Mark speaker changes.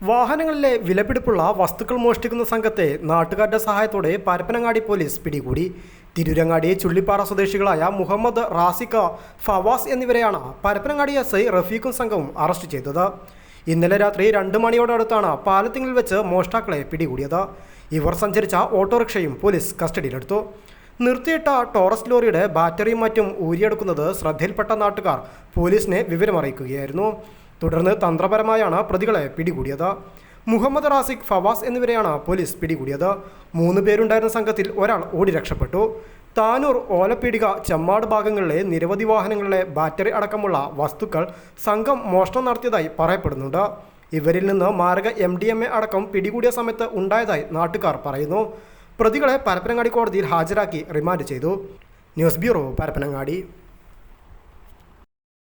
Speaker 1: വാഹനങ്ങളിലെ വിലപിടിപ്പുള്ള വസ്തുക്കൾ മോഷ്ടിക്കുന്ന സംഘത്തെ നാട്ടുകാരുടെ സഹായത്തോടെ പരപ്പനങ്ങാടി പോലീസ് പിടികൂടി. തിരൂരങ്ങാടി ചുള്ളിപ്പാറ സ്വദേശികളായ മുഹമ്മദ് റാസിക്ക ഫവാസ് എന്നിവരെയാണ് പരപ്പനങ്ങാടി എസ് ഐ റഫീഖും സംഘവും അറസ്റ്റ് ചെയ്തത്. ഇന്നലെ രാത്രി രണ്ട് മണിയോടടുത്താണ് പാലത്തിങ്ങിൽ വെച്ച് മോഷ്ടാക്കളെ പിടികൂടിയത്. ഇവർ സഞ്ചരിച്ച ഓട്ടോറിക്ഷയും പോലീസ് കസ്റ്റഡിയിലെടുത്തു. നിർത്തിയിട്ട ടോറസ് ലോറിയുടെ ബാറ്ററിയും മറ്റും ഊരിയെടുക്കുന്നത് ശ്രദ്ധയിൽപ്പെട്ട നാട്ടുകാർ പോലീസിനെ വിവരമറിയിക്കുകയായിരുന്നു. തുടർന്ന് തന്ത്രപരമായാണ് പ്രതികളെ പിടികൂടിയത്. മുഹമ്മദ് റാസിഖ് ഫവാസ് എന്നിവരെയാണ് പോലീസ് പിടികൂടിയത്. മൂന്ന് പേരുണ്ടായിരുന്ന സംഘത്തിൽ ഒരാൾ ഓടി രക്ഷപ്പെട്ടു. താനൂർ ഓലപ്പീടിക ചെമ്മാട് ഭാഗങ്ങളിലെ നിരവധി വാഹനങ്ങളിലെ ബാറ്ററി അടക്കമുള്ള വസ്തുക്കൾ സംഘം മോഷണം നടത്തിയതായി പറയപ്പെടുന്നുണ്ട്. ഇവരിൽ നിന്ന് മാരക എം ഡി എം എ അടക്കം പിടികൂടിയ സമയത്ത് ഉണ്ടായതായി നാട്ടുകാർ പറയുന്നു. പ്രതികളെ പരപ്പനങ്ങാടി കോടതിയിൽ ഹാജരാക്കി റിമാൻഡ് ചെയ്തു. News bureau Parappanangadi.